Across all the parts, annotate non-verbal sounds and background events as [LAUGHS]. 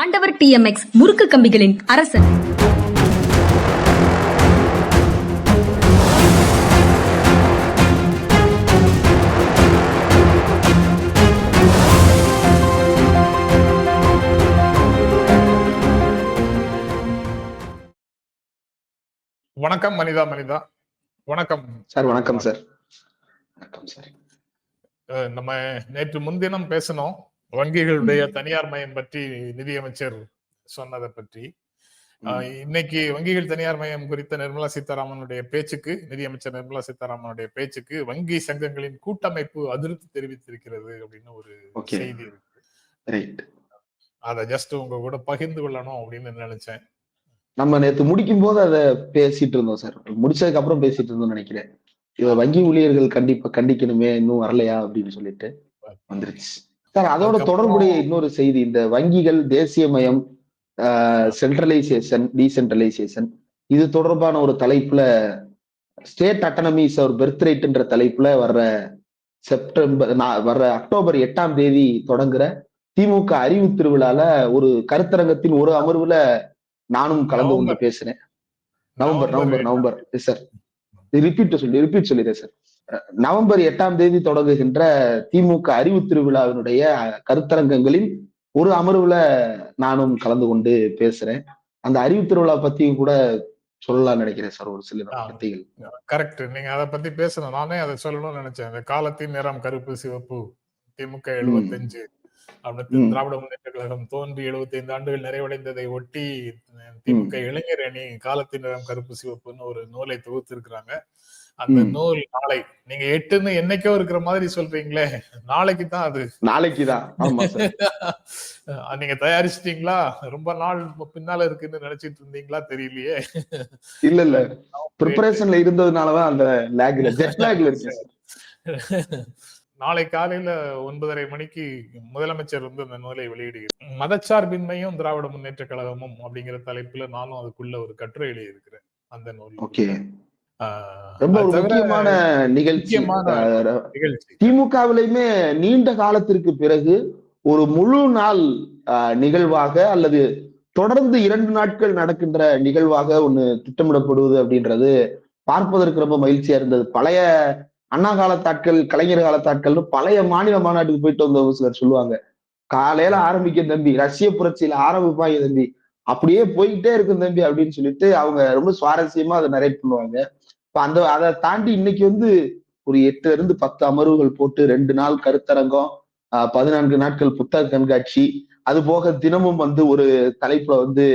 ஆண்டவர் டிஎம்எக்ஸ் முறுக்கு கம்பிகளின் அரசன். வணக்கம் மனிதா மனிதா. வணக்கம். சார் வணக்கம் சார். வணக்கம் சார். நம்ம நேற்று முன்தினம் பேசினோம். வங்கிகளுடைய தனியார் மயம் பற்றி நிதியமைச்சர் சொன்னதை பற்றி. இன்னைக்கு வங்கிகள் தனியார் மயம் குறித்த நிர்மலா சீதாராமனுடைய பேச்சுக்கு நிதியமைச்சர் நிர்மலா சீதாராமனுடைய பேச்சுக்கு வங்கி சங்கங்களின் கூட்டமைப்பு அதிருப்தி தெரிவித்திருக்கிறது அப்படின்னு ஒரு. செய்தி இருக்கு. அதை ஜஸ்ட் உங்க கூட பகிர்ந்து கொள்ளணும் அப்படின்னு நினைச்சேன். நம்ம நேத்து முடிக்கும் போது அதை பேசிட்டு இருந்தோம் சார். முடிச்சதுக்கு அப்புறம் பேசிட்டு இருந்தோம்னு நினைக்கிறேன். இவ வங்கி ஊழியர்கள் கண்டிப்பா கண்டிக்கணுமே இன்னும் வரலையா அப்படின்னு சொல்லிட்டு வந்துருச்சு. சார் அதோட தொடர்புடைய இன்னொரு செய்தி இந்த வங்கிகள் தேசியமயம் சென்ட்ரலைசேஷன் டீசென்ட்ரலைசேஷன் இது தொடர்பான ஒரு தலைப்புல ஸ்டேட் அட்டனமிஸ் ஒரு பெர்த் ரைட்ன்ற தலைப்புல வர்ற செப்டம்பர் வர்ற அக்டோபர் எட்டாம் தேதி தொடங்குற திமுக அறிவு திருவிழால ஒரு கருத்தரங்கத்தின் ஒரு அமர்வுல நானும் கலந்து கொண்டு. பேசினேன் November November November sir repeat சொல்லி ரிப்பீட் சொல்லிடுறேன் சார் நவம்பர் எட்டாம் தேதி தொடங்குகின்ற திமுக அறிவு திருவிழாவினுடைய கருத்தரங்கங்களில் ஒரு அமர்வுல நானும் கலந்து கொண்டு பேசுறேன். அந்த அறிவு திருவிழா பத்தியும் கூட சொல்லலாம்னு நினைக்கிறேன் சார் ஒரு சில ஆ. வார்த்தைகள். கரெக்ட். நீங்க அதை பத்தி பேசணும். நானே அதை சொல்லணும்னு நினைச்சேன். இந்த காலத்தின் நிறம் கருப்பு சிவப்பு திமுக எழுபத்தஞ்சு அப்படின்னு. திராவிட முன்னேற்ற கழகம் தோன்றி 75 ஆண்டுகள் நிறைவடைந்ததை ஒட்டி திமுக இளைஞர் அணி காலத்தின் நிறம் கருப்பு சிவப்புன்னு ஒரு நூலை தொகுத்திருக்கிறாங்க. அந்த. நூல் நாளை. நீங்க எட்டுன்னு என்னைக்கோ இருக்கிற மாதிரி சொல்றீங்களே. நாளைக்கு தான் அது சார். அஹ், நீங்க தயாரிச்சிட்டீங்களா? ரொம்ப நாள் பின்னால இருக்குன்னு நினைச்சிட்டு இருந்தீங்களா? தெரியலையே. இல்ல இல்ல. ப்ரிப்பரேஷன்ல இருந்ததுனாலதான் அந்த லேக்ல ஜெட் லேக்ல இருக்கேன் சார். நாளை காலையில ஒன்பதரை மணிக்கு முதலமைச்சர் வந்து அந்த நூலை வெளியிடுகிறார். மதச்சார்பின்மையும் திராவிட முன்னேற்ற கழகமும் அப்படிங்கிற தலைப்புல நானும் அதுக்குள்ள ஒரு கட்டுரை எழுதியிருக்கிறேன் அந்த நூல். ஓகே. ரொம்ப முக்கியமான நிகழ்ச்சி. திமுகவிலையுமே நீண்ட காலத்திற்கு பிறகு ஒரு முழு நாள் நிகழ்வாக அல்லது தொடர்ந்து இரண்டு நாட்கள் நடக்கின்ற நிகழ்வாக ஒண்ணு திட்டமிடப்படுவது அப்படின்றது பார்ப்பதற்கு ரொம்ப மகிழ்ச்சியா இருந்தது. பழைய அண்ணா காலத்தாட்கள் கலைஞர் காலத்தாட்கள்னு பழைய மாநில மாநாட்டுக்கு போயிட்டு வந்தவங்க சிலர் சொல்லுவாங்க. காலையில ஆரம்பிக்கும் தம்பி ரஷ்ய புரட்சியில ஆரம்பிப்பாங்க தம்பி. அப்படியே போயிட்டே இருக்கும் தம்பி அப்படின்னு சொல்லிட்டு அவங்க ரொம்ப சுவாரஸ்யமா அதை நரேட் பண்ணுவாங்க. இப்ப அந்த அதை தாண்டி இன்னைக்கு வந்து ஒரு எட்டுல இருந்து பத்து அமர்வுகள் போட்டு ரெண்டு நாள் கருத்தரங்கம் பதினான்கு நாட்கள் புத்தக கண்காட்சி அது போக தினமும் வந்து ஒரு தலைப்புல வந்து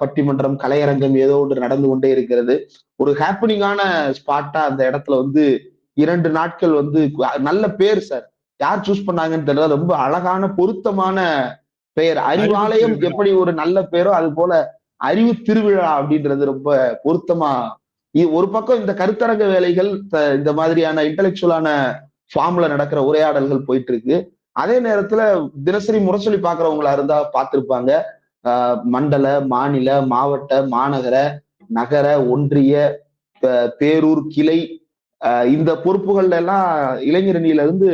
பட்டிமன்றம் கலையரங்கம் ஏதோ ஒன்று நடந்து கொண்டே இருக்கிறது. ஒரு ஹாப்பனிங்கான ஸ்பாட்டா அந்த இடத்துல வந்து இரண்டு நாட்கள் வந்து நல்ல பேர் சார் யார் சூஸ் பண்ணாங்கன்னு தெரியல ரொம்ப அழகான பொருத்தமான பெயர் அறிவாலயம். எப்படி ஒரு நல்ல பேரோ அது போல அறிவு திருவிழா அப்படின்றது ரொம்ப பொருத்தமா ஒரு பக்கம் இந்த கருத்தரங்க வேலைகள் இந்த மாதிரியான இன்டலெக்சுவலான ஃபார்ம்ல நடக்கிற உரையாடல்கள் போயிட்டு இருக்கு அதே நேரத்துல தினசரி முரசொலி பாக்குறவங்களா இருந்தா பார்த்திருப்பாங்க ஆஹ் மண்டல மாநில மாவட்ட மாநகர நகர ஒன்றிய பேரூர் கிளை இந்த பொறுப்புகள்ல எல்லாம் இளைஞரணியில இருந்து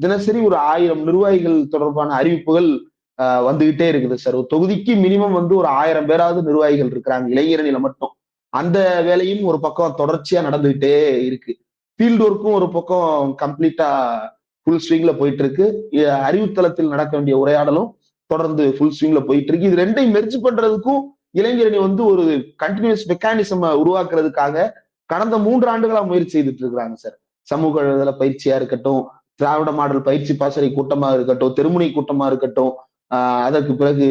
தினசரி ஒரு ஆயிரம் நிர்வாகிகள் தொடர்பான அறிவிப்புகள் வந்துகிட்டே இருக்குது சார் ஒரு தொகுதிக்கு மினிமம் வந்து ஒரு ஆயிரம் பேராவது நிர்வாகிகள் இருக்கிறாங்க இளைஞரணியில மட்டும். அந்த வேலையும் ஒரு பக்கம் தொடர்ச்சியா நடந்துகிட்டே இருக்கு. ஃபீல்டு ஒர்க்கும் ஒரு பக்கம் கம்ப்ளீட்டா ஃபுல் ஸ்விங்ல போயிட்டு இருக்கு அறிவுத்தளத்தில் நடக்க வேண்டிய உரையாடலும் தொடர்ந்து ஃபுல் ஸ்விங்ல போயிட்டு இருக்கு இது ரெண்டையும் மெர்ஜ் பண்றதுக்கும் இளைஞரணி வந்து ஒரு கண்டினியூஸ் மெக்கானிசம் உருவாக்குறதுக்காக கடந்த மூன்று ஆண்டுகளா முயற்சி செய்துட்டு இருக்கிறாங்க சார் சமூக பயிற்சியா இருக்கட்டும் திராவிட மாடல் பயிற்சி பாசறை கூட்டமா இருக்கட்டும் தெருமுனை கூட்டமா இருக்கட்டும் அதற்கு பிறகு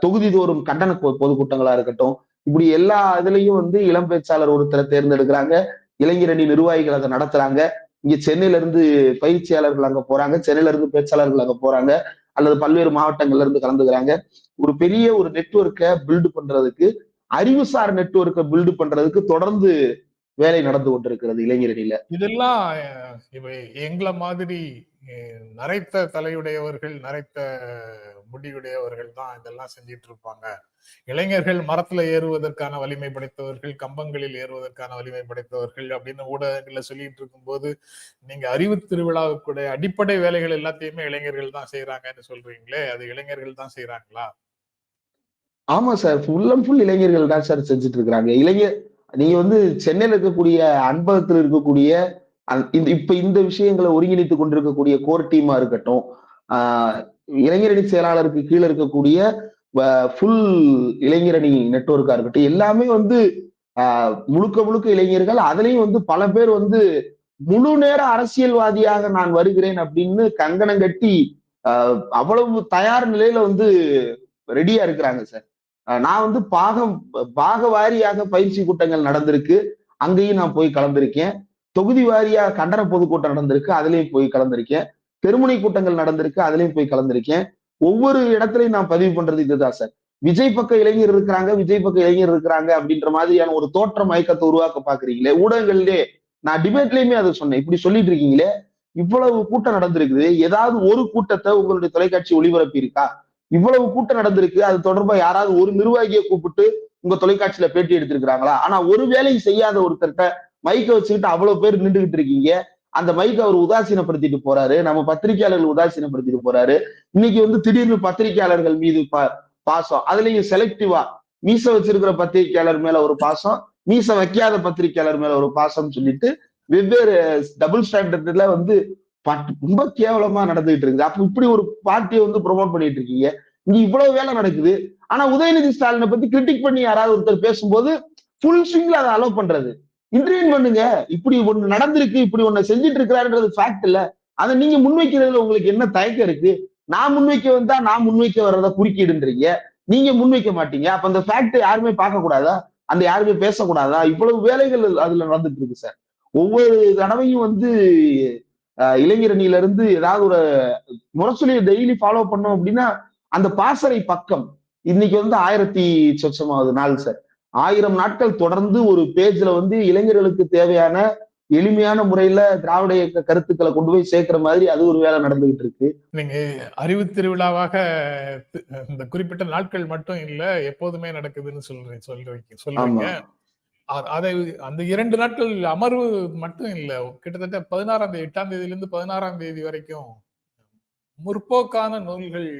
தொகுதி தோறும் கண்டன பொதுக்கூட்டங்களா இருக்கட்டும் இப்படி எல்லா இதுலயும் வந்து இளம் பேச்சாளர் ஒருத்தரை தேர்ந்தெடுக்கிறாங்க இளைஞரணி நிர்வாகிகள் அதை நடத்துறாங்க இங்க சென்னையில இருந்து பயிற்சியாளர்கள் அங்க போறாங்க சென்னையில இருந்து பேச்சாளர்கள் அங்க போறாங்க அல்லது பல்வேறு மாவட்டங்கள்ல இருந்து கலந்துக்கிறாங்க. ஒரு பெரிய ஒரு நெட்வொர்க்கை பில்டு பண்றதுக்கு அறிவுசார் நெட்வொர்க்கை பில்டு பண்றதுக்கு தொடர்ந்து வேலை நடந்து கொண்டிருக்கிறது இளைஞரணியில இதெல்லாம் இவை எங்களை மாதிரி நரைத்த தலையுடையவர்கள் நரைத்த முடியுடையவர்கள் தான் இதெல்லாம் செஞ்சிட்டு இருப்பாங்க. இளைஞர்கள் மரத்துல ஏறுவதற்கான வலிமை படைத்தவர்கள் கம்பங்களில் ஏறுவதற்கான வலிமை படைத்தவர்கள் அப்படின்னு ஊடகங்கள்ல சொல்லிட்டு இருக்கும்போது நீங்க அறிவு திருவிழாவுக்குடைய அடிப்படை வேலைகள் எல்லாத்தையுமே இளைஞர்கள் தான் செய்யறாங்கன்னு சொல்றீங்களே அது இளைஞர்கள் தான் செய்யறாங்களா ஆமா சார் ஃபுல் அண்ட் ஃபுல் இளைஞர்கள் தான் சார் செஞ்சுட்டு இருக்கிறாங்க. இளைஞர் நீங்க வந்து சென்னையில இருக்கக்கூடிய அன்பகத்தில் இருக்கக்கூடிய இந்த இப்ப இந்த விஷயங்களை ஒருங்கிணைத்து கொண்டிருக்கக்கூடிய கோர் டீமா இருக்கட்டும் ஆஹ் இளைஞரணி செயலாளருக்கு கீழே இருக்கக்கூடிய ஃபுல் இளைஞரணி நெட்ஒர்க்கா இருக்கட்டும் எல்லாமே வந்து முழுக்க முழுக்க இளைஞர்கள் அதுலயும் வந்து பல பேர் வந்து முழு நேர அரசியல்வாதியாக நான் வருகிறேன் அப்படின்னு கங்கணம் கட்டி அவ்வளவு தயார் நிலையில வந்து ரெடியா இருக்கிறாங்க சார். நான் வந்து பாகம் பாக வாரியாக பயிற்சி கூட்டங்கள் நடந்திருக்கு. அங்கேயும் நான் போய் கலந்திருக்கேன். தொகுதி வாரியா கண்டன பொதுக்கூட்டம் நடந்திருக்கு. அதுலயும் போய் கலந்திருக்கேன். தெருமுனை கூட்டங்கள் நடந்திருக்கு. அதுலயும் போய் கலந்திருக்கேன். ஒவ்வொரு இடத்துலயும் நான் பதிவு பண்றது இதுதான் சார். விஜய் பக்க இளைஞர் இருக்கிறாங்க விஜய் பக்க இளைஞர் இருக்கிறாங்க அப்படின்ற மாதிரியான ஒரு தோற்ற மயக்கத்தை உருவாக்க பாக்குறீங்களே ஊடகங்கள்லயே. நான் டிபேட்லயுமே அதை சொன்னேன். இப்படி சொல்லிட்டு இருக்கீங்களே இவ்வளவு கூட்டம் நடந்திருக்குது. ஏதாவது ஒரு கூட்டத்தை உங்களுடைய தொலைக்காட்சி ஒளிபரப்பி இருக்கா இவ்வளவு கூட்டம் நடந்திருக்கு. அது தொடர்பா யாராவது ஒரு நிர்வாகியை கூப்பிட்டு உங்க தொலைக்காட்சியில பேட்டி எடுத்திருக்கிறாங்களா? ஆனா ஒரு வேலையும் செய்யாத ஒருத்தர்கிட்ட மைக்க வச்சுக்கிட்டு அவ்வளவு பேர் நின்றுகிட்டு இருக்கீங்க. அந்த மைக்க அவர் உதாசீனப்படுத்திட்டு போறாரு. நம்ம பத்திரிகையாளர்கள் உதாசீனப்படுத்திட்டு போறாரு. இன்னைக்கு வந்து திடீர்னு பத்திரிகையாளர்கள் மீது பா- பாசம். அதுலயும் செலக்டிவா மீச வச்சிருக்கிற பத்திரிகையாளர் மேல ஒரு பாசம் மீச வைக்காத பத்திரிகையாளர் மேல ஒரு பாசம் சொல்லிட்டு வெவ்வேறு டபுள் ஸ்டாண்டர்ட்ல வந்து ரொம்ப கேவலமா நடந்துகிட்டு இருக்குது. அப்ப இப்படி ஒரு பார்ட்டியை வந்து ப்ரொமோட் பண்ணிட்டு இருக்கீங்க. இங்க இவ்வளவு வேலை நடக்குது. ஆனா உதயநிதி ஸ்டாலினை பத்தி கிரிட்டிக் பண்ணி யாராவது ஒருத்தர் பேசும்போது ஃபுல் ஸ்விங்ல அதை அலோவ் பண்றது. இன்டர்வியூ பண்ணுங்க. இப்படி ஒண்ணு நடந்திருக்கு இப்படி ஒண்ணு செஞ்சுட்டு இருக்கிறாருன்றது ஃபேக்ட் இல்ல. அதை நீங்க முன்வைக்கிறதுல உங்களுக்கு என்ன தயக்கம் இருக்கு? நான் முன்வைக்க வந்தா நான் முன்வைக்க வர்றத குறுக்கீடுன்றீங்க. நீங்க முன்வைக்க மாட்டீங்க. அப்ப அந்த ஃபேக்ட் யாருமே பார்க்க கூடாதா? அந்த யாருமே பேசக்கூடாதா இவ்வளவு வேலைகள் அதுல நடந்துட்டு இருக்கு சார் ஒவ்வொரு தடவையும் வந்து இளைஞரணியில இருந்து ஏதாவது ஒரு முரசொலியை டெய்லி ஃபாலோ பண்ணோம் அப்படின்னா அந்த பாசறை பக்கம் இன்னைக்கு வந்து ஆயிரத்தி சொச்சமாவது நாள் சார் ஆயிரம் நாட்கள் தொடர்ந்து ஒரு பேஜ்ல வந்து இளைஞர்களுக்கு தேவையான எளிமையான முறையில திராவிட இயக்க கருத்துக்களை கொண்டு போய் சேர்க்கிற மாதிரி அது ஒரு வேலை நடந்துகிட்டு இருக்கு. நீங்க அறிவு திருவிழாவாக இந்த குறிப்பிட்ட நாட்கள் மட்டும் இல்ல எப்போதுமே நடக்குதுன்னு சொல்றீங்க சொல்றீங்க. அ- அதை அந்த இரண்டு நாட்கள் அமர்வு மட்டும் இல்ல. கிட்டத்தட்ட பதினாறாம் தேதி எட்டாம் தேதியில இருந்து பதினாறாம் தேதி வரைக்கும் முற்போக்கான நூல்கள்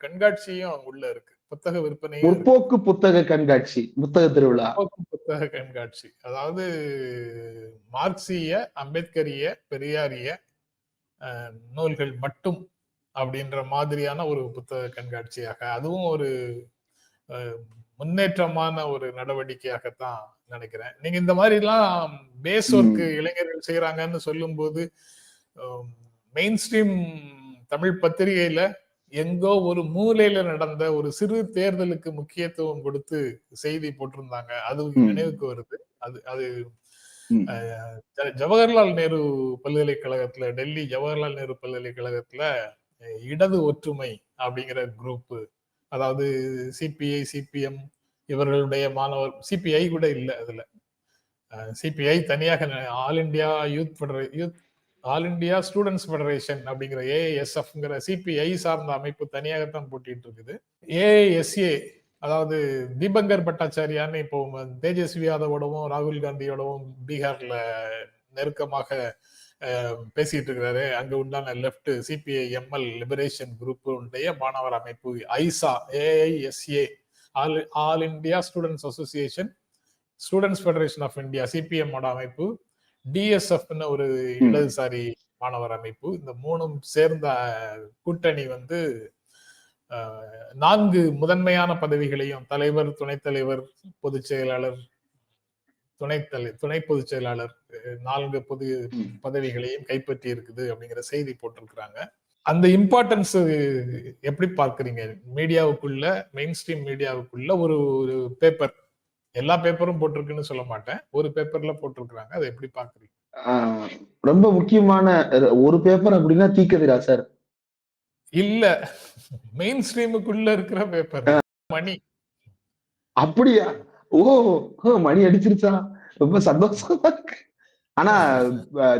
கண்காட்சியும் உள்ள இருக்கு. புத்தக இருக்கு. முற்போக்கு புத்தக கண்காட்சி புத்தக திருவிழா. புத்தக கண்காட்சி. அதாவது மார்க்சிய அம்பேத்கரிய பெரியாரிய நூல்கள் மட்டும் அப்படின்ற மாதிரியான ஒரு புத்தக கண்காட்சியாக அதுவும் ஒரு முன்னேற்றமான ஒரு நடவடிக்கையாகத்தான் நினைக்கிறேன். நீங்க இந்த மாதிரி எல்லாம் பேஸ் ஒர்க் இளைஞர்கள் செய்யறாங்கன்னு சொல்லும்போது மெயின் ஸ்ட்ரீம் தமிழ் பத்திரிகையில எங்கோ ஒரு மூலையில நடந்த ஒரு சிறு தேர்தலுக்கு முக்கியத்துவம் கொடுத்து செய்தி போட்டிருந்தாங்க. அது. நினைவுக்கு வருது? அது அது ஜவஹர்லால் நேரு பல்கலைக்கழகத்துல டெல்லி ஜவஹர்லால் நேரு பல்கலைக்கழகத்துல இடது ஒற்றுமை அப்படிங்கிற குரூப் அதாவது சிபிஐ சிபிஎம் இவர்களுடைய மாணவர் சிபிஐ கூட இல்லை அதுல. சிபிஐ தனியாக all India youth ஃபெடரே youth all India students federation அப்படிங்கிற ஏஎஸ்எஃப்ங்கிற சிபிஐ சார்ந்த அமைப்பு தனியாகத்தான் போட்டிட்டு இருக்குது. ஏஎஸ்ஏ அதாவது தீபங்கர் பட்டாச்சாரியான்னு இப்போ தேஜஸ்வி யாதவோடவும் ராகுல் காந்தியோடவும் பீகார்ல நெருக்கமாக பேசிட்டு இருக்கிறாரு அங்க உண்டான left CPI ML liberation group உடைய மாணவர் அமைப்பு AISA AISA all all India students association students federation of India CPM ஓட அமைப்பு டிஎஸ்எஃப்னு ஒரு இடதுசாரி மாணவர் அமைப்பு. இந்த மூணும் சேர்ந்த கூட்டணி வந்து நான்கு முதன்மையான பதவிகளையும் தலைவர் துணைத் தலைவர் பொதுச் செயலாளர் துணை தலை துணை பொதுச் செயலாளர் நான்கு பொது. பதவிகளையும் கைப்பற்றி இருக்குது அப்படிங்கிற செய்தி போட்டிருக்கிறாங்க. அந்த இம்பார்ட்டன்ஸ் எப்படி பார்க்கறீங்க? மீடியாவுக்குள்ள மெயின் ஸ்ட்ரீம் மீடியாவுக்குள்ள ஒரு ஒரு பேப்பர் எல்லா பேப்பரும் போட்டிருக்குன்னு சொல்ல மாட்டேன். ஒரு பேப்பர்ல போட்டிருக்கிறாங்க. அதை எப்படி பாக்குறீங்க ரொம்ப முக்கியமான ஒரு பேப்பர் அப்படின்னா தீக்கதிரா சார். இல்ல. மெயின் ஸ்ட்ரீமுக்குள்ள இருக்கிற பேப்பர் மணி. அப்படியா? ஓ ஓ, மணி அடிச்சிருச்சா? ரொம்ப சந்தோஷமா இருக்கு. ஆனா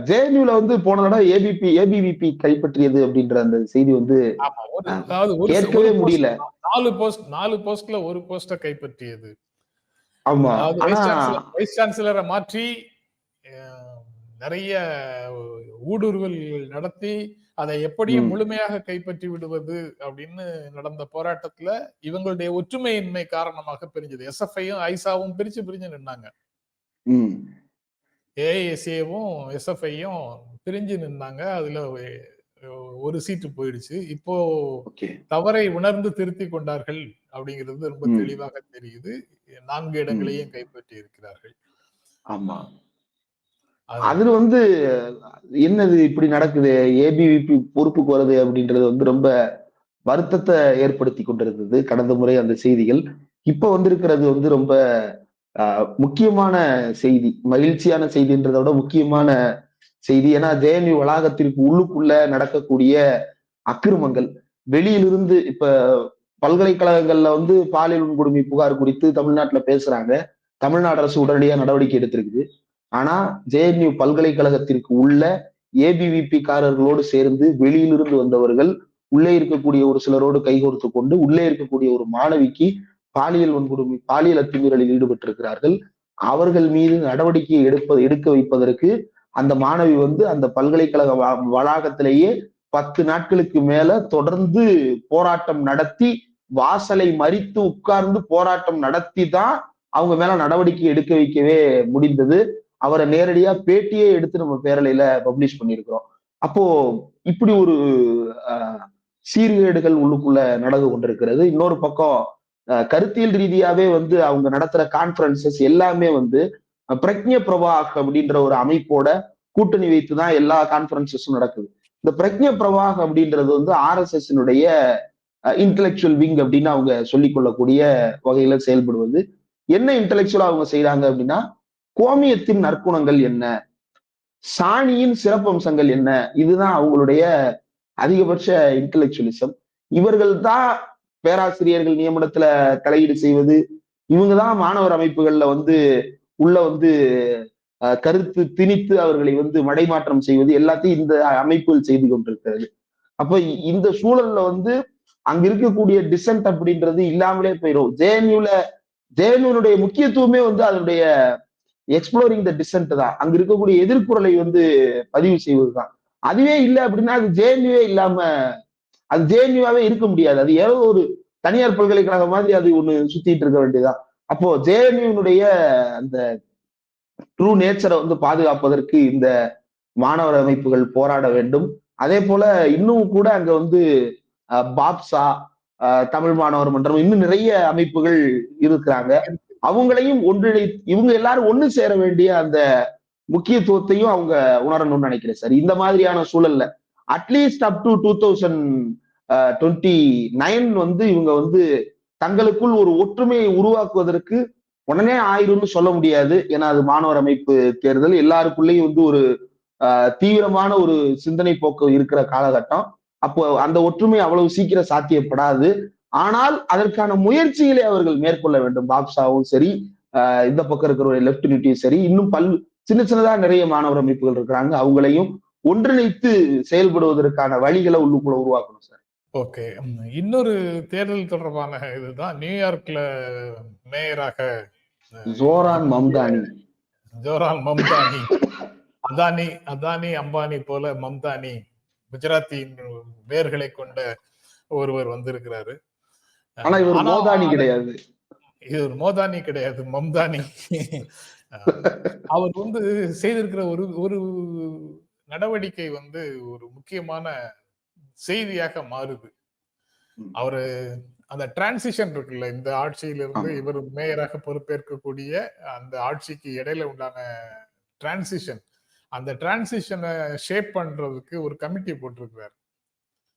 ஜேஎன்யூல வந்து போன தடவை ஏபிபி ஏபிவிபி கைப்பற்றியது அப்படின்ற அந்த செய்தி வந்து ஏற்கவே முடியல. நாலு போஸ்ட் நாலு போஸ்ட்ல ஒரு போஸ்ட கைப்பற்றியது. ஆமா. வைஸ் சான்சலர் மாற்றி நிறைய ஊடுருவல் நடத்தி அதை எப்படியும். முழுமையாக கைப்பற்றி விடுவது அப்படின்னு நடந்த போராட்டத்துல இவங்களுடைய ஒற்றுமையின்மை காரணமாக பிரிஞ்சது. எஸ்எஃப்ஐயும் ஐசாவும் பிரிச்சு பிரிஞ்சு நின்னாங்க. ஏஐஎஸ்ஏவும் எஸ்எஃப்ஐயும் பிரிஞ்சு நின்னாங்க. அதுல ஒரு சீட்டு போயிடுச்சு. இப்போ தவறை உணர்ந்து திருத்தி கொண்டார்கள் அப்படிங்கிறது ரொம்ப. தெளிவாக தெரியுது. நான்கு இடங்களையும் கைப்பற்றி இருக்கிறார்கள் ஆமா. அது- அதுல வந்து என்னது இப்படி நடக்குது? ஏபிவிபி பொறுப்புக்கு வருது அப்படின்றது வந்து ரொம்ப வருத்தத்தை ஏற்படுத்தி கொண்டிருந்தது. கடந்த முறை அந்த செய்திகள். இப்ப வந்திருக்கிறது வந்து ரொம்ப முக்கியமான செய்தி மகிழ்ச்சியான செய்தின்றத விட முக்கியமான செய்தி. ஏன்னா ஜேஎன்யூ வளாகத்திற்கு உள்ளுக்குள்ள நடக்கக்கூடிய அக்கிரமங்கள் வெளியிலிருந்து இப்ப பல்கலைக்கழகங்கள்ல வந்து பாலியல் வன்கொடுமை புகார் குறித்து தமிழ்நாட்டுல பேசுறாங்க. தமிழ்நாடு அரசு உடனடியா நடவடிக்கை எடுத்திருக்குது. ஆனா ஜேஎன்யூ பல்கலைக்கழகத்திற்கு உள்ள ஏபிவிபி காரர்களோடு சேர்ந்து வெளியிலிருந்து வந்தவர்கள் உள்ளே இருக்கக்கூடிய ஒரு சிலரோடு கைகோர்த்து கொண்டு உள்ளே இருக்கக்கூடிய ஒரு மாணவிக்கு பாலியல் வன்கொடுமை பாலியல் அத்துமீறலில் ஈடுபட்டிருக்கிறார்கள். அவர்கள் மீது நடவடிக்கை எடுப்ப எடுக்க வைப்பதற்கு அந்த மாணவி வந்து அந்த பல்கலைக்கழக வ- வளாகத்திலேயே பத்து நாட்களுக்கு மேல தொடர்ந்து போராட்டம் நடத்தி வாசலை மறித்து உட்கார்ந்து போராட்டம் நடத்தி தான் அவங்க மேல நடவடிக்கை எடுக்க வைக்கவே முடிந்தது. அவரை நேரடியா பேட்டியே எடுத்து நம்ம பேரலையில பப்ளிஷ் பண்ணியிருக்கிறோம். அப்போ இப்படி ஒரு சீர்கேடுகள் உள்ளுக்குள்ள நடந்து கொண்டிருக்கிறது. இன்னொரு பக்கம் கருத்தியல் ரீதியாவே வந்து அவங்க நடத்துற கான்ஃபரன்சஸ் எல்லாமே வந்து பிரக்ஞ பிரவாக் அப்படின்ற ஒரு அமைப்போட கூட்டணி வைத்து தான் எல்லா கான்ஃபரன்சஸும் நடக்குது. இந்த பிரக்ஞ பிரவாக் அப்படின்றது வந்து ஆர்எஸ்எஸ்னுடைய இன்டலெக்சுவல் விங் அப்படின்னு அவங்க சொல்லிக் கொள்ளக்கூடிய வகையில செயல்படுவது. என்ன இன்டலெக்சுவலா அவங்க செய்யறாங்க அப்படின்னா கோமியத்தின் நற்குணங்கள் என்ன? சாணியின் சிறப்பம்சங்கள் என்ன? இதுதான் அவங்களுடைய அதிகபட்ச இன்டலெக்சுவலிசம் இவர்கள் தான் பேராசிரியர்கள் நியமனத்துல தலையீடு செய்வது இவங்க தான் மாணவர் அமைப்புகள்ல வந்து உள்ள வந்து கருத்து திணித்து அவர்களை வந்து மடைமாற்றம் செய்வது எல்லாத்தையும் இந்த அமைப்புகள் செய்து கொண்டிருக்கிறது. அப்ப இந்த சூழல்ல வந்து அங்க இருக்கக்கூடிய டிசன்ட் அப்படின்றது இல்லாமலே போயிடும் ஜேஎன்யூல ஜேஎன்யூனுடைய முக்கியத்துவமே வந்து அதனுடைய எக்ஸ்ப்ளோரிங் த டிசன்ட் தான். அங்க இருக்கக்கூடிய எதிர்குறலை வந்து பதிவு செய்வதுதான். அதுவே இல்லை அப்படின்னா அது ஜேஎன்யூவே இல்லாம அது ஜேஎன்யூவாவே இருக்க முடியாது. அது ஏதோ ஒரு தனியார் பல்கலைக்கழகம் மாதிரி அது ஒண்ணு சுத்திட்டு இருக்க வேண்டியதுதான். அப்போ ஜேஎன்யூனுடைய அந்த ட்ரூ நேச்சரை வந்து பாதுகாப்பதற்கு இந்த மாணவர் அமைப்புகள் போராட வேண்டும். அதே போல இன்னும் கூட அங்க வந்து பாப்சா தமிழ் மாணவர் மன்றம் இன்னும் நிறைய அமைப்புகள் இருக்கிறாங்க. அவங்களையும் ஒன்றிணை இவங்க எல்லாரும் ஒண்ணு சேர வேண்டிய அந்த முக்கியத்துவத்தையும் அவங்க உணரணும்னு நினைக்கிறேன் சார். இந்த மாதிரியான சூழல்ல at least up to two thousand twenty nine வந்து இவங்க வந்து தங்களுக்குள் ஒரு ஒற்றுமையை உருவாக்குவதற்கு உடனே ஆயிரும்னு சொல்ல முடியாது. ஏன்னா அது மாணவர் அமைப்பு தேர்தல். எல்லாருக்குள்ளேயும் வந்து ஒரு ஆஹ், தீவிரமான ஒரு சிந்தனை போக்கு இருக்கிற காலகட்டம். அப்போ அந்த ஒற்றுமை அவ்வளவு சீக்கிரம் சாத்தியப்படாது. ஆனால் அதற்கான முயற்சிகளை அவர்கள் மேற்கொள்ள வேண்டும். பாப்சாவும் சரி ஆஹ், இந்த பக்கம் இருக்கிற ஒரு லெப்ட் சரி. இன்னும் பல் சின்ன சின்னதா நிறைய மாணவர் அமைப்புகள் இருக்கிறாங்க. அவங்களையும் ஒன்றிணைத்து செயல்படுவதற்கான வழிகளை உள்ளுக்குள்ள உருவாக்கணும் சார். ஓகே. இன்னொரு தேர்தல் தொடர்பான இதுதான். நியூயார்க்ல மேயராக ஜோரான் மம்தானி. ஜோரான் மம்தானி. அதானி அதானி அம்பானி போல மம்தானி. குஜராத்தின் வேர்களை கொண்ட ஒருவர் வந்திருக்கிறாரு. ஆனா இவர் மோதானி கிடையாது. இது ஒரு மோதானி கிடையாது மம்தானி. [LAUGHS] அவர் வந்து செய்திருக்கிற ஒரு ஒரு நடவடிக்கை வந்து ஒரு முக்கியமான செய்தியாக மாறுது. அவரு அந்த டிரான்சிஷன் இருக்குல்ல இந்த ஆட்சியிலிருந்து. இவர் மேயராக பொறுப்பேற்கக்கூடிய அந்த ஆட்சிக்கு இடையில உண்டான டிரான்சிஷன் அந்த டிரான்சிஷனை ஷேப் பண்றதுக்கு ஒரு கமிட்டி போட்டிருக்கிறார்.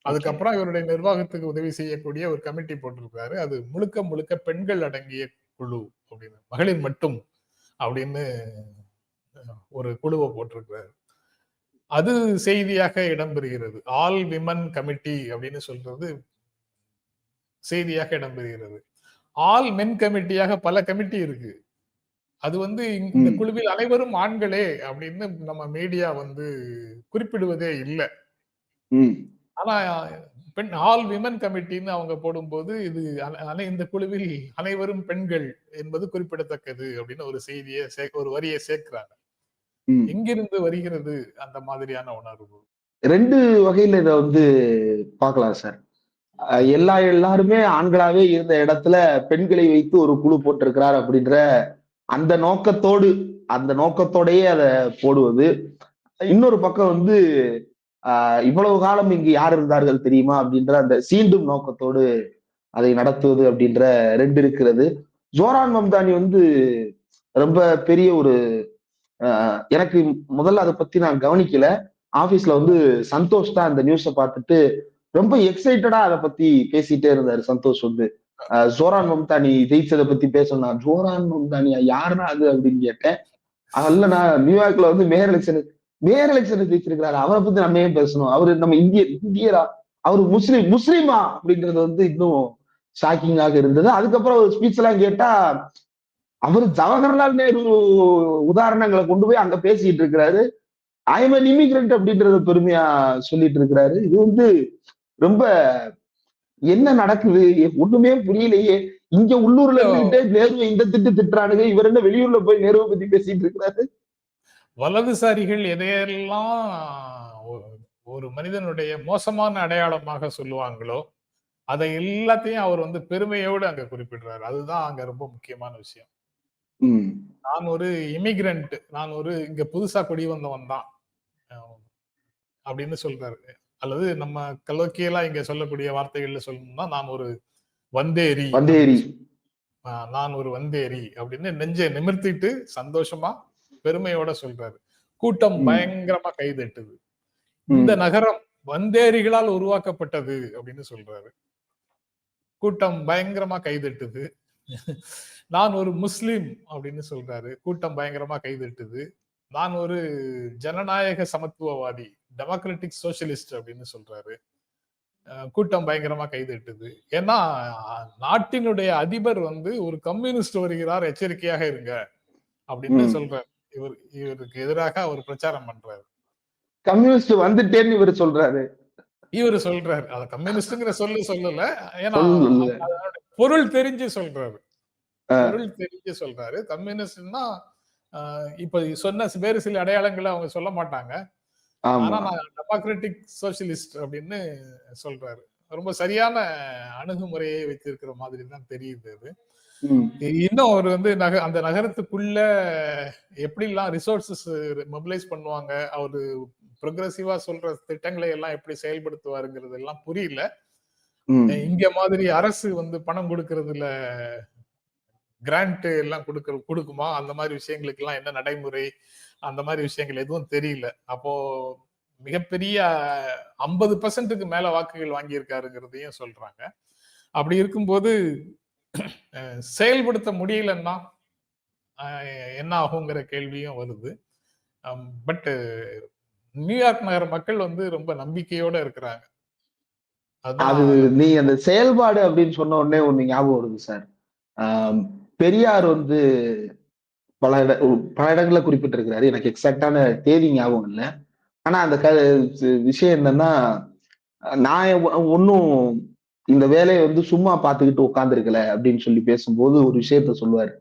அதுக்கப்புறம் இவருடைய நிர்வாகத்துக்கு உதவி செய்யக்கூடிய ஒரு கமிட்டி போட்டிருக்காரு அது முழுக்க முழுக்க பெண்கள் அடங்கிய குழு அப்படின்னு மகளிர் மட்டும் அப்படின்னு ஒரு குழுவை போட்டிருக்கிறாரு. அது செய்தியாக இடம்பெறுகிறது. ஆல் விமன் கமிட்டி அப்படின்னு சொல்றது செய்தியாக இடம்பெறுகிறது. ஆல் மென் கமிட்டியாக பல கமிட்டி இருக்கு. அது வந்து இந்த. குழுவில் அனைவரும் ஆண்களே அப்படின்னு நம்ம மீடியா வந்து குறிப்பிடுவதே இல்லை. ஆனா பெண் ஆல் விமன் கமிட்டின்னு அவங்க போடும்போது இது இந்த குழுவில் அனைவரும் பெண்கள் என்பது குறிப்பிடத்தக்கது அப்படின்னு ஒரு செய்தியை ஒரு வரியை சேர்க்கிறாங்க. எங்கிருந்து வருகிறது அந்த மாதிரியான உணர்வு? ரெண்டு வகையில இதை வந்து பார்க்கலாம் சார். எல்லா எல்லாருமே ஆண்களாவே இருந்த இடத்துல பெண்களை வைத்து ஒரு குழு போட்டிருக்கிறார் அப்படின்ற அந்த நோக்கத்தோடு அந்த நோக்கத்தோடயே அதை போடுவது. இன்னொரு பக்கம் வந்து ஆஹ் இவ்வளவு காலம் இங்கு யார் இருந்தார்கள் தெரியுமா அப்படின்ற அந்த சீண்டும் நோக்கத்தோடு அதை நடத்துவது அப்படின்ற ரெண்டு இருக்கிறது. ஜோரான் மம்தானி வந்து ரொம்ப பெரிய ஒரு எனக்கு முதல்ல அதை பத்தி நான் கவனிக்கல. ஆபீஸ்ல வந்து சந்தோஷ் தான் அந்த நியூஸை பார்த்துட்டு ரொம்ப எக்ஸைட்டடா அதை பத்தி பேசிட்டே இருந்தாரு சந்தோஷ் வந்து. ஆஹ் ஜோரான் மம்தானி ஜெயிச்சதை பத்தி பேசணும் ஜோரான் மம்தானியா? யாருன்னா அது அப்படின்னு கேட்டேன். அல்ல நான் நியூயார்க்ல வந்து மேயர் எலெக்ஷன் மேயர் எலெக்ஷன் ஜெயிச்சிருக்கிறாரு. அவரை பத்தி நம்ம ஏன் பேசணும்? அவரு நம்ம இந்திய இந்தியரா? அவர் முஸ்லீம் முஸ்லீமா? அப்படின்றது வந்து இன்னும் ஷாக்கிங்காக இருந்தது. அதுக்கப்புறம் ஒரு ஸ்பீச் எல்லாம் கேட்டா அவர் ஜவஹர்லால் நேரு உதாரணங்களை கொண்டு போய் அங்க பேசிட்டு இருக்கிறாரு. ஐஎம் அன் இமிகிரண்ட் அப்படின்றத பெருமையா சொல்லிட்டு இருக்கிறாரு. இது வந்து ரொம்ப என்ன நடக்குது? ஒண்ணுமே புரியலையே. இங்க உள்ளூர்ல இருந்துட்டு நேருவை இந்த திட்டு திட்டுறானுங்க. இவர் என்ன வெளியூர்ல போய் நேருவை பத்தி பேசிட்டு இருக்கிறாரு? வலதுசாரிகள் எதையெல்லாம் ஒரு மனிதனுடைய மோசமான அடையாளமாக சொல்லுவாங்களோ அதை எல்லாத்தையும் அவர் வந்து பெருமையோடு அங்க குறிப்பிடுறாரு. அதுதான் அங்க ரொம்ப முக்கியமான விஷயம். நான் ஒரு இமிகிரண்ட் நான் ஒரு இங்க புதுசா குடி வந்தவன் தான். அப்படின்னு சொல்றாரு. அல்லது நம்ம கலோக்கியலா இங்க சொல்லக்கூடிய வார்த்தைகள்ல சொல்லணும்னா நான் ஒரு வந்தேரி வந்தேரி நான் ஒரு வந்தேரி அப்படின்னு நெஞ்சை நிமிர்த்திட்டு சந்தோஷமா பெருமையோட சொல்றாரு. கூட்டம். பயங்கரமா கைதட்டுது. இந்த நகரம் வந்தேரிகளால் உருவாக்கப்பட்டது அப்படின்னு சொல்றாரு. கூட்டம் பயங்கரமா கைதட்டுது. நான் ஒரு முஸ்லிம் அப்படின்னு சொல்றாரு. கூட்டம் பயங்கரமா கைதட்டுது. நான் ஒரு ஜனநாயக சமத்துவவாதி டெமோக்ராட்டிக் சோசியலிஸ்ட் அப்படின்னு சொல்றாரு. கூட்டம் பயங்கரமா கைதட்டுது. ஏன்னா நாட்டினுடைய அதிபர் வந்து ஒரு கம்யூனிஸ்ட் வருகிறார் எச்சரிக்கையாக இருங்க அப்படின்னு. சொல்றாரு. இவர் இவருக்கு எதிராக அவர் பிரச்சாரம் பண்றாரு. கம்யூனிஸ்ட் வந்துட்டேன்னு இவர் சொல்றாரு. இவர் சொல்றாரு. அத கம்யூனிஸ்ட்ங்கிற சொல்லு சொல்லல. ஏன்னா. பொருள் தெரிஞ்சு சொல்றாரு. பொருள் தெரிஞ்சு சொல்றாரு. கம்யூனிஸ்ட்னா இப்ப சொன்ன வேறு சில அடையாளங்களை அவங்க சொல்ல மாட்டாங்க. ஆனா நான் டெமோக்ராட்டிக் சோசியலிஸ்ட் அப்படின்னு சொல்றாரு. ரொம்ப சரியான அணுகுமுறையை வைத்திருக்கிற மாதிரி தான் தெரியுது அது. இன்னும் அவர் வந்து நக அந்த நகரத்துக்குள்ள எப்படிலாம் ரிசோர்சஸ் மொபிலைஸ் பண்ணுவாங்க அவரு ப்ரொக்ரெசிவா சொல்ற திட்டங்களை எல்லாம் எப்படி செயல்படுத்துவாருங்கிறது எல்லாம் புரியல இங்க மாதிரி அரசு வந்து பணம் கொடுக்கறதுல கிராண்ட் எல்லாம் கொடுக்க கொடுக்குமா? அந்த மாதிரி விஷயங்களுக்கு எல்லாம் என்ன நடைமுறை? அந்த மாதிரி விஷயங்கள் எதுவும் தெரியல. அப்போ மிகப்பெரிய ஐம்பது பர்சன்ட்டுக்கு மேல வாக்குகள் வாங்கியிருக்காருங்கிறதையும் சொல்றாங்க. அப்படி இருக்கும்போது செயல்படுத்த முடியலன்னா என்ன ஆகுங்கிற கேள்வியும் வருது. பட் நியூயார்க் நகர மக்கள் வந்து ரொம்ப நம்பிக்கையோட இருக்கிறாங்க. அது நீ அந்த செயல்பாடு அப்படின்னு சொன்ன உடனே ஒண்ணு ஞாபகம் வருது சார். பெரியார் வந்து பல இட பல இடங்களில் குறிப்பிட்டிருக்கிறாரு. எனக்கு எக்ஸாக்டான தேதி ஞாபகம் இல்லை. ஆனா அந்த க விஷயம் என்னன்னா நான் ஒன்றும் இந்த வேலையை வந்து சும்மா பார்த்துக்கிட்டு உட்காந்துருக்கல அப்படின்னு சொல்லி பேசும்போது ஒரு விஷயத்த சொல்லுவார்.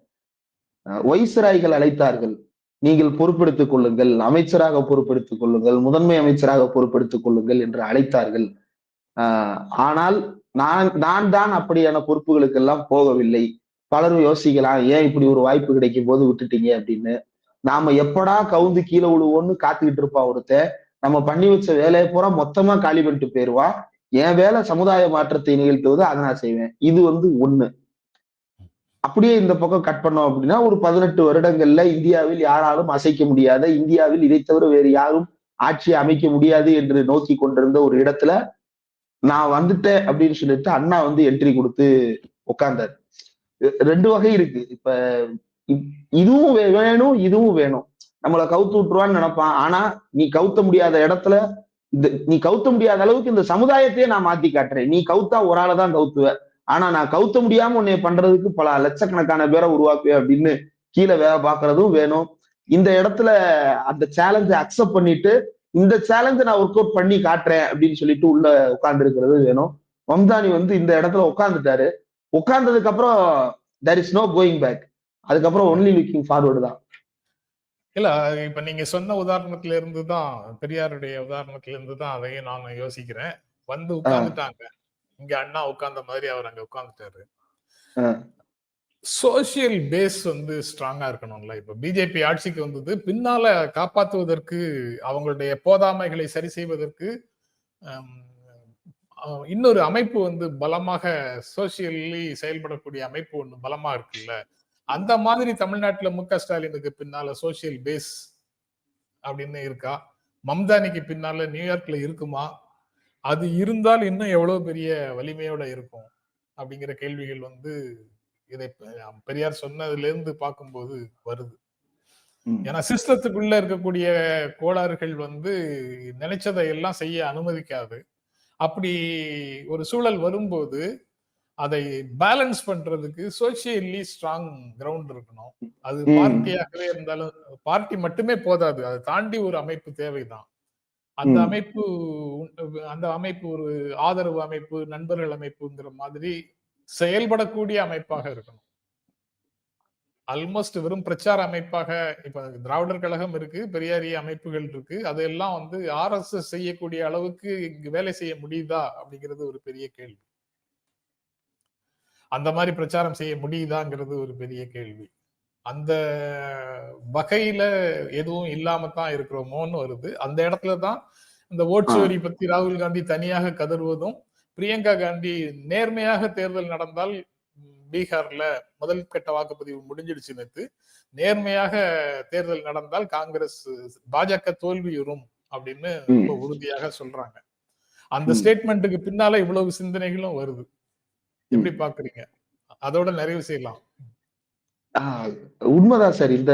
வைசராய்கள் அழைத்தார்கள். நீங்கள் பொறுப்பெடுத்துக் கொள்ளுங்கள். அமைச்சராக பொறுப்பெடுத்துக் கொள்ளுங்கள். முதன்மை அமைச்சராக பொறுப்பெடுத்துக் கொள்ளுங்கள் என்று அழைத்தார்கள். ஆனால் நான் நான் தான் அப்படியான பொறுப்புகளுக்கெல்லாம் போகவில்லை. பலரும் யோசிக்கலாம் ஏன் இப்படி ஒரு வாய்ப்பு கிடைக்கும் போது விட்டுட்டீங்க? அப்படின்னு. நாம எப்படா கவுந்து கீழே விழுவோன்னு காத்துக்கிட்டு இருப்பா ஒருத்தன் நம்ம பண்ணி வச்ச வேலையை பூரா மொத்தமா காலி பண்ணிட்டு போயிருவா. என் வேலை சமுதாய மாற்றத்தை நிகழ்த்துவது அதை நான் செய்வேன். இது வந்து ஒண்ணு. அப்படியே இந்த பக்கம் கட் பண்ணோம் அப்படின்னா ஒரு பதினெட்டு வருடங்கள்ல இந்தியாவில் யாராலும் அசைக்க முடியாத இந்தியாவில் இதை தவிர வேறு யாரும் ஆட்சியை அமைக்க முடியாது என்று நோக்கி கொண்டிருந்த ஒரு இடத்துல நான் வந்துட்டேன் அப்படின்னு சொல்லிட்டு அண்ணா வந்து என்ட்ரி கொடுத்து உட்கார்ந்தாரு ரெண்டு வகை இருக்கு. இப்ப இதுவும் வேணும் இதுவும் வேணும். நம்மளை கவுத்து விட்டுருவான்னு நினைப்பான். ஆனா நீ கவுத்த முடியாத இடத்துல இந்த நீ கவுத்த முடியாத அளவுக்கு இந்த சமுதாயத்தையே நான் மாத்தி காட்டுறேன். நீ கவுத்தா ஒரு ஆளை தான் கவுத்துவ. ஆனா நான் கவுத்த முடியாம உன்னை பண்றதுக்கு பல லட்சக்கணக்கான பேரை உருவாக்குவேன் அப்படின்னு கீழே வேலை பாக்குறதும் வேணும். இந்த இடத்துல அந்த சேலஞ்சை அக்செப்ட் பண்ணிட்டு இந்த சேலஞ்சை நான் ஒர்க் அவுட் பண்ணி காட்டுறேன் அப்படின்னு சொல்லிட்டு உள்ள உட்கார்ந்து இருக்கிறது வேணும். வம்தானி வந்து இந்த இடத்துல உட்காந்துட்டாரு உட்கார்ந்ததுக்கு அப்புறம் there is no going back அதுக்கப்புறம் ஒன்லி லுக்கிங் ஃபார்வர்டு தான். இல்ல இப்ப நீங்க சொன்ன உதாரணத்துல இருந்து தான் பெரியாருடைய உதாரணத்துல இருந்து தான் அதையும் நான் யோசிக்கிறேன். வந்து உட்கார்ந்துட்டாங்க. இங்க அண்ணா உட்கார்ந்த மாதிரி அவர் அங்க உட்கார்ந்துட்டாரு. சோசியல் பேஸ் வந்து ஸ்ட்ராங்கா இருக்கணும்ல. இப்ப பிஜேபி ஆட்சிக்கு வந்தது பின்னால காப்பாற்றுவதற்கு அவங்களுடைய போதாமைகளை சரி செய்வதற்கு இன்னொரு அமைப்பு வந்து பலமாக சோசியலி செயல்படக்கூடிய அமைப்பு ஒண்ணு பலமா இருக்குல்ல. அந்த மாதிரி தமிழ்நாட்டுல மு க ஸ்டாலினுக்கு பின்னால சோசியல் பேஸ் அப்படின்னு இருக்கா? மம்தானிக்கு பின்னால நியூயார்க்ல இருக்குமா? அது இருந்தால் இன்னும் எவ்வளவு பெரிய வலிமையோட இருக்கும்? அப்படிங்கிற கேள்விகள் வந்து இதை பெரியார் சொன்னதுல இருந்து பார்க்கும்போது வருது. ஏன்னா சிஸ்டத்துக்குள்ள இருக்கக்கூடிய கோளாறுகள் வந்து நினைச்சதை எல்லாம் செய்ய அனுமதிக்காது. அப்படி ஒரு சூழல் வரும்போது அதை பேலன்ஸ் பண்றதுக்கு சோசியலி ஸ்ட்ராங் கிரவுண்ட் இருக்கணும் அது. பார்ட்டியாகவே இருந்தாலும் பார்ட்டி மட்டுமே போதாது அதை தாண்டி ஒரு அமைப்பு தேவைதான் அந்த. அமைப்பு அந்த அமைப்பு ஒரு ஆதரவு அமைப்பு நண்பர்கள் அமைப்புங்கிற மாதிரி செயல்படக்கூடிய அமைப்பாக இருக்கணும் ஆல்மோஸ்ட் வெறும் பிரச்சார அமைப்பாக இப்ப திராவிடர் கழகம் இருக்கு பெரியாரிய அமைப்புகள் இருக்கு அதெல்லாம் வந்து ஆர்எஸ்எஸ் செய்யக்கூடிய அளவுக்கு இங்கு வேலை செய்ய முடியுதா அப்படிங்கிறது ஒரு பெரிய கேள்வி. அந்த மாதிரி பிரச்சாரம் செய்ய முடியுதாங்கிறது ஒரு பெரிய கேள்வி. அந்த வகையில எதுவும் இல்லாம தான் இருக்கிறோமோன்னு வருது. அந்த இடத்துல தான் இந்த ஓட்டு வரி பத்தி ராகுல் காந்தி தனியாக கதறுவதும் பிரியங்கா காந்தி நேர்மையாக தேர்தல் நடந்தால் பீகார்ல முதல் கட்ட வாக்குப்பதிவு முடிஞ்சிடுச்சு நேத்து. நேர்மையாக தேர்தல் நடந்தால் காங்கிரஸ் பாஜக தோல்வியுறும் அப்படின்னு ரொம்ப உறுதியாக சொல்றாங்க. அந்த. ஸ்டேட்மெண்ட்டுக்கு பின்னால இவ்வளவு சிந்தனைகளும் வருது. எப்படி பாக்குறீங்க? அதோட நிறைவு செய்யலாம். ஆஹ் உண்மைதான் சார். இந்த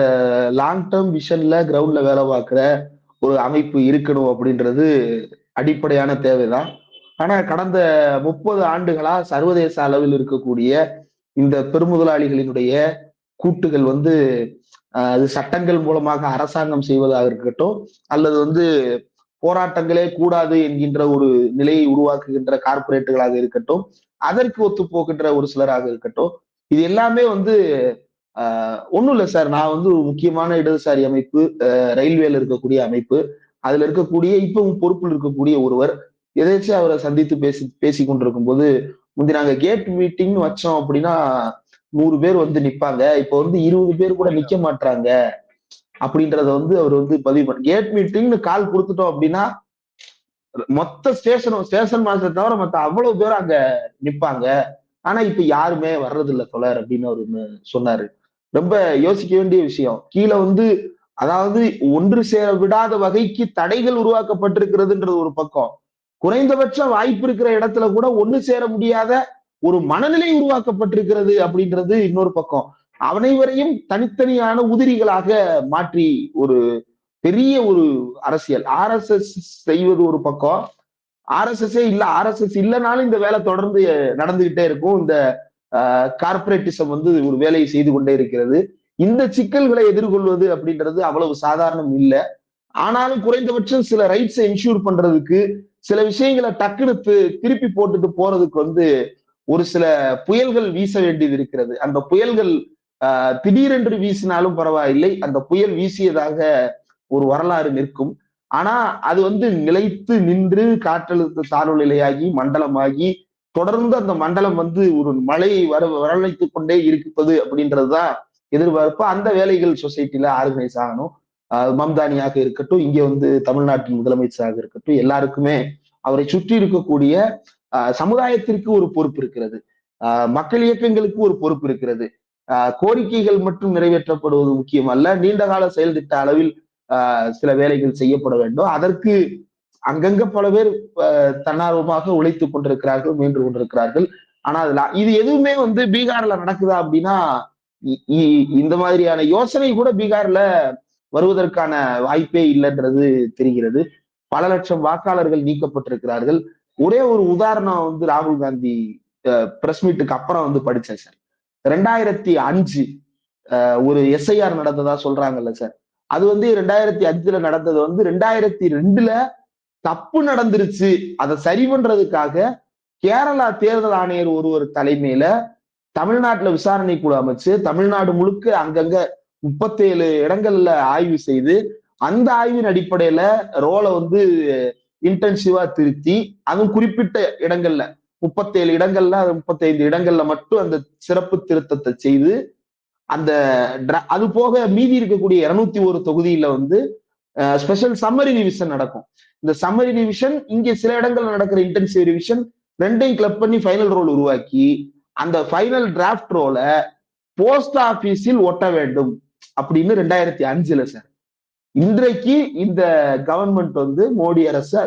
லாங் டேர்ம் விஷன்ல கிரவுண்ட்ல வேலை பார்க்குற ஒரு அமைப்பு இருக்கணும் அப்படின்றது அடிப்படையான தேவைதான். ஆனா கடந்த முப்பது ஆண்டுகளா சர்வதேச அளவில் இருக்கக்கூடிய இந்த பெருமுதலாளிகளினுடைய கூட்டுகள் வந்து அது சட்டங்கள் மூலமாக அரசாங்கம் செய்வதாக இருக்கட்டும் அல்லது வந்து போராட்டங்களே கூடாது என்கின்ற ஒரு நிலையை உருவாக்குகின்ற கார்ப்பரேட்டுகளாக இருக்கட்டும் அதற்கு ஒத்து போகின்ற ஒரு சிலராக இருக்கட்டும் இது எல்லாமே வந்து ஆஹ் ஒண்ணும் இல்ல சார். நான் வந்து ஒரு முக்கியமான இடதுசாரி அமைப்பு ரயில்வேல இருக்கக்கூடிய அமைப்பு அதுல இருக்கக்கூடிய இப்பவும் பொறுப்பில் இருக்கக்கூடிய ஒருவர் எதாச்சும் அவரை சந்தித்து பேசி பேசி கொண்டிருக்கும் போது முந்தி நாங்க கேட் மீட்டிங் வச்சோம் அப்படின்னா நூறு பேர் வந்து நிப்பாங்க. இப்ப வந்து இருபது பேர் கூட நிக்க மாட்டாங்க அப்படின்றத வந்து அவர் வந்து பதிவு பண்ண கேட் மீட்டிங்னு கால் கொடுத்துட்டோம் அப்படின்னா மொத்த ஸ்டேஷனும் ஸ்டேஷன் மாஸ்டர் தவிர மத்த அவ்வளவு பேர் அங்க நிப்பாங்க. ஆனா இப்ப யாருமே வர்றது இல்ல தொலர் அப்படின்னு அவர் சொன்னாரு. ரொம்ப யோசிக்க வேண்டிய விஷயம். கீழே வந்து அதாவது ஒன்று சேர விடாத வகைக்கு தடைகள் உருவாக்கப்பட்டிருக்கிறதுன்றது ஒரு பக்கம். குறைந்தபட்ச வாய்ப்பு இருக்கிற இடத்துல கூட ஒண்ணு சேர முடியாத ஒரு மனநிலை உருவாக்கப்பட்டிருக்கிறது அப்படின்றது இன்னொரு பக்கம். அனைவரையும் தனித்தனியான உதிரிகளாக மாற்றி ஒரு பெரிய ஒரு அரசியல். ஆர்எஸ்எஸ் செய்வது ஒரு பக்கம். ஆர்எஸ்எஸ்ஸே இல்ல ஆர்எஸ்எஸ் இல்லைனாலும் இந்த வேலை தொடர்ந்து நடந்துகிட்டே இருக்கும். இந்த கார்பரேட்டிசம் வந்து ஒரு வேலையை செய்து கொண்டே இருக்கிறது. இந்த சிக்கல்களை எதிர்கொள்வது அப்படின்றது அவ்வளவு சாதாரணம் இல்லை. ஆனாலும் குறைந்தபட்சம் சில ரைட்ஸை இன்ஷூர் பண்றதுக்கு சில விஷயங்களை டக்குனு திருப்பி போட்டுட்டு போறதுக்கு வந்து ஒரு சில புயல்கள் வீச வேண்டியது இருக்கிறது. அந்த புயல்கள் ஆஹ், திடீரென்று வீசினாலும் பரவாயில்லை. அந்த புயல் வீசியதாக ஒரு வரலாறு நிற்கும். ஆனா அது வந்து நிலைத்து நின்று காற்றழுத்த தாழ்வு நிலையாகி மண்டலமாகி தொடர்ந்து அந்த மண்டலம் வந்து ஒரு மழையை வர வரவழைத்துக் கொண்டே இருப்பது அப்படின்றதுதான் எதிர்பார்ப்பு. அந்த வேலைகள் சொசைட்டில ஆர்கனைஸ் ஆகணும். மம்தானியாக இருக்கட்டும் இங்கே வந்து தமிழ்நாட்டின் முதலமைச்சராக இருக்கட்டும் எல்லாருக்குமே அவரை சுற்றி இருக்கக்கூடிய ஆஹ் சமுதாயத்திற்கு ஒரு பொறுப்பு இருக்கிறது. ஆஹ் மக்கள் இயக்கங்களுக்கு ஒரு பொறுப்பு இருக்கிறது. ஆஹ் கோரிக்கைகள் மட்டும் நிறைவேற்றப்படுவது முக்கியம் அல்ல நீண்ட கால செயல் திட்ட அளவில் ஆஹ் சில வேலைகள் செய்யப்பட வேண்டும். அதற்கு அங்கங்க பல பேர் தன்னார்வமாக உழைத்துக் கொண்டிருக்கிறார்கள் முயன்று கொண்டிருக்கிறார்கள். ஆனா அதுல இது எதுவுமே வந்து பீகார்ல நடக்குதா அப்படின்னா இந்த மாதிரியான யோசனை கூட பீகார்ல வருவதற்கான வாய்ப்பே இல்லைன்றது தெரிகிறது. பல லட்சம் வாக்காளர்கள் நீக்கப்பட்டிருக்கிறார்கள். ஒரே ஒரு உதாரணம் வந்து ராகுல் காந்தி பிரஸ் மீட்டுக்கு அப்புறம் வந்து படிச்சேன் சார். ரெண்டாயிரத்தி அஞ்சு அஹ், ஒரு எஸ்ஐஆர் நடந்ததா சொல்றாங்கல்ல சார். அது வந்து ரெண்டாயிரத்தி அஞ்சுல நடந்தது வந்து ரெண்டாயிரத்தி ரெண்டுல தப்பு நடந்துருச்சு. அதை சரி பண்றதுக்காக கேரளா தேர்தல் ஆணையர் ஒருவர் தலைமையில தமிழ்நாட்டுல விசாரணை குழு அமைச்சு தமிழ்நாடு முழுக்க அங்கங்க முப்பத்தேழு இடங்கள்ல ஆய்வு செய்து அந்த ஆய்வின் அடிப்படையில ரோலை வந்து இன்டென்சிவா திருத்தி அதுவும் குறிப்பிட்ட இடங்கள்ல முப்பத்தேழு இடங்கள்ல அது முப்பத்தைந்து இடங்கள்ல மட்டும் அந்த சிறப்பு திருத்தத்தை செய்து அந்த அது போக மீதி இருக்கக்கூடிய இருநூத்தி ஒரு தொகுதியில வந்து ஸ்பெஷல் சம்மரி ரிவிஷன் நடக்கும். இந்த சம்மரி ரிவிஷன் இங்க சில இடங்கள்ல நடக்கிற இன்டென்சிவ் ரிவிஷன் ரெண்டையும் கிளப் பண்ணி ஃபைனல் ரோல் உருவாக்கி அந்த ஃபைனல் டிராஃப்ட் ரோல போஸ்ட் ஆபீஸில் ஒட்ட வேண்டும். அப்படின்னு ரெண்டாயிரத்தி அஞ்சுல சார் இன்றைக்கு இந்த கவர்மெண்ட் வந்து மோடி அரசு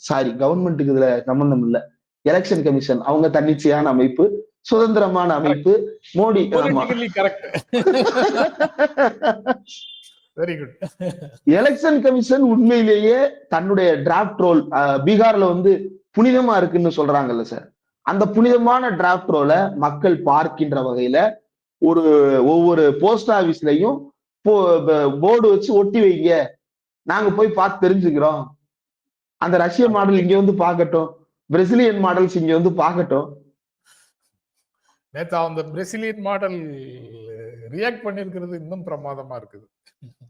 சாரி கவர்மெண்ட்டுக்கு இதுல சம்பந்தம் இல்ல. எலெக்ஷன் கமிஷன் அவங்க தன்னிச்சையான அமைப்பு சுதந்திரமான அமைப்பு Modi very good election commission உண்மையிலேயே தன்னுடைய டிராஃப்ட் ரோல் பீகார்ல வந்து புனிதமா இருக்குன்னு சொல்றாங்கல்ல சார் அந்த புனிதமான டிராஃப்ட் ரோலை மக்கள் பார்க்கின்ற வகையில ஒரு ஒவ்வொரு போஸ்ட் ஆபீஸ்லயும் போர்டு வச்சு ஒட்டி வைங்க. நாங்க போய் பார்த்து தெரிஞ்சுக்கிறோம். அந்த ரஷ்ய மாடல் இங்க வந்து பார்க்கட்டும். பிரசிலியன் மாடல்ஸ் இங்க வந்து பார்க்கட்டும். நேத்து அந்த பிரசிலியன் மாடல் ரியாக்ட் பண்ணிருக்கிறது இன்னும் பிரமாதமா இருக்குது.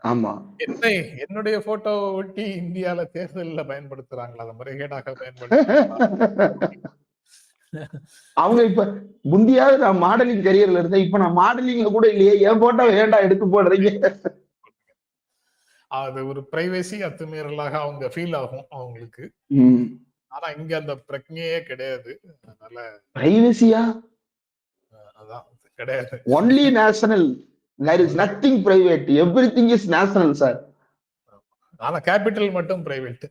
ஆமா. என்னை என்னுடைய போட்டோவை ஒட்டி இந்தியால தேர்தல்ல பயன்படுத்துறாங்களா? அதை முறைகேடாக பயன்படுத்துறாங்களா? [LAUGHS] அவங்க இப்ப முந்தியாவது நான் மாடலிங் கரியர்ல இருந்தேன். இப்ப நான் மாடலிங்ல கூட இல்லையே. என் போட்டோ ஏன்டா எடுத்து போடுறீங்க? அது ஒரு பிரைவசி அத்துமீறலாக அவங்க ஃபீல் ஆகும் அவங்களுக்கு. ஆனா இங்க அந்த பிரச்சனையே கிடையாது. அதனால பிரைவசியா அதான். கிடையாது. Only national there is nothing private everything is national sir ஆனா கேபிட்டல் மட்டும் பிரைவேட்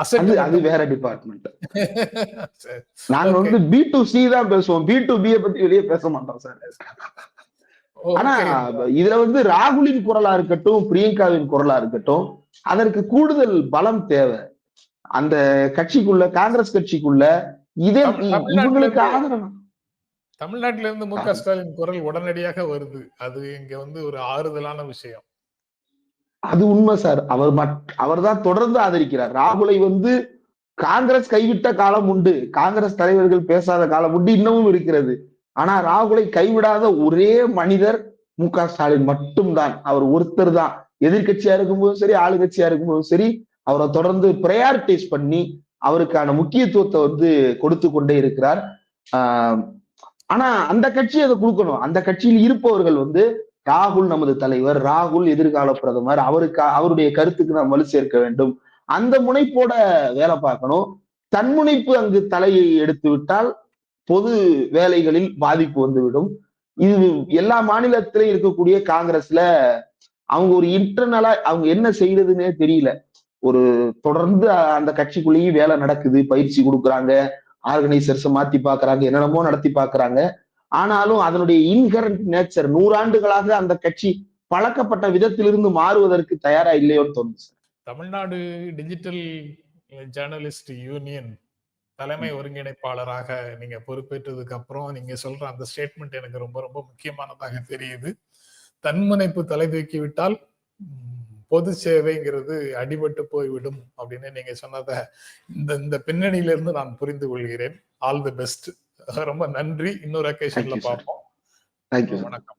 அது அது வேற டிபார்ட்மெண்ட் [LAUGHS] நாங்க வந்து பி டு சி தான் பேசுவோம். பி டு பி பத்தி வெளியே பேச மாட்டோம் சார் ஆனா இதுல வந்து ராகுலின் குரலா இருக்கட்டும் பிரியங்காவின் குரலா இருக்கட்டும் அதற்கு கூடுதல் பலம் தேவை. அந்த கட்சிக்குள்ள காங்கிரஸ் கட்சிக்குள்ள இதே இவங்களுக்கு ஆதரவு. தமிழ்நாட்டில இருந்து மு க ஸ்டாலின் குரல் உடனடியாக வருது. அது இங்க வந்து ஒரு ஆறுதலான விஷயம். அது உண்மை சார். அவர் மட் அவர் தான் தொடர்ந்து ஆதரிக்கிறார். ராகுலை வந்து காங்கிரஸ் கைவிட்ட காலம் உண்டு. காங்கிரஸ் தலைவர்கள் பேசாத காலம் உண்டு. இன்னமும் இருக்கிறது. ஆனா ராகுலை கைவிடாத ஒரே மனிதர் மு க ஸ்டாலின் மட்டும்தான். அவர் ஒருத்தர் தான். எதிர்கட்சியா இருக்கும்போதும் சரி ஆளுங்கட்சியா இருக்கும்போதும் சரி அவரை தொடர்ந்து ப்ரையாரிட்டைஸ் பண்ணி அவருக்கான முக்கியத்துவத்தை வந்து கொடுத்து கொண்டே இருக்கிறார். ஆஹ் ஆனா அந்த கட்சி அதை கொடுக்கணும். அந்த கட்சியில் இருப்பவர்கள் வந்து ராகுல் நமது தலைவர் ராகுல் எதிர்கால பிரதமர் அவருக்கு அவருடைய கருத்துக்கு நாம் வலு சேர்க்க வேண்டும். அந்த முனைப்போட வேலை பார்க்கணும். தன்முனைப்பு அங்கு தலையை எடுத்து விட்டால் பொது வேலைகளில் பாதிப்பு வந்துவிடும். இது எல்லா மாநிலத்திலும் இருக்கக்கூடிய காங்கிரஸ்ல அவங்க ஒரு இன்டர்னலா அவங்க என்ன செய்யறதுன்னே தெரியல. ஒரு தொடர்ந்து அந்த கட்சிக்குள்ளேயும் வேலை நடக்குது. பயிற்சி கொடுக்குறாங்க. ஆர்கனைசர்ஸ் மாத்தி பாக்குறாங்க என்னென்னமோ நடத்தி பாக்குறாங்க ஆனாலும் அதனுடைய இன்கரண்ட் நேச்சர் நூறாண்டுகளாக அந்த கட்சி பழக்கப்பட்ட விதத்திலிருந்து மாறுவதற்கு தயாரா இல்லையோன்னு தோணுது sir Tamil Nadu digital journalist union தலைமை ஒருங்கிணைப்பாளராக நீங்க பொறுப்பேற்றதுக்கு அப்புறம் நீங்க சொல்ற அந்த ஸ்டேட்மெண்ட் எனக்கு ரொம்ப ரொம்ப முக்கியமானதாக தெரியுது. தன்முனைப்பு தலை தூக்கிவிட்டால் பொது சேவைங்கிறது அடிபட்டு போய்விடும் அப்படின்னு நீங்க சொன்னதை இந்த இந்த பின்னணியிலிருந்து நான் புரிந்து கொள்கிறேன். ஆல் தி பெஸ்ட் ரொம்ப நன்றி. இன்னொரு அக்கேஷன்ல. பார்ப்போம். வணக்கம்.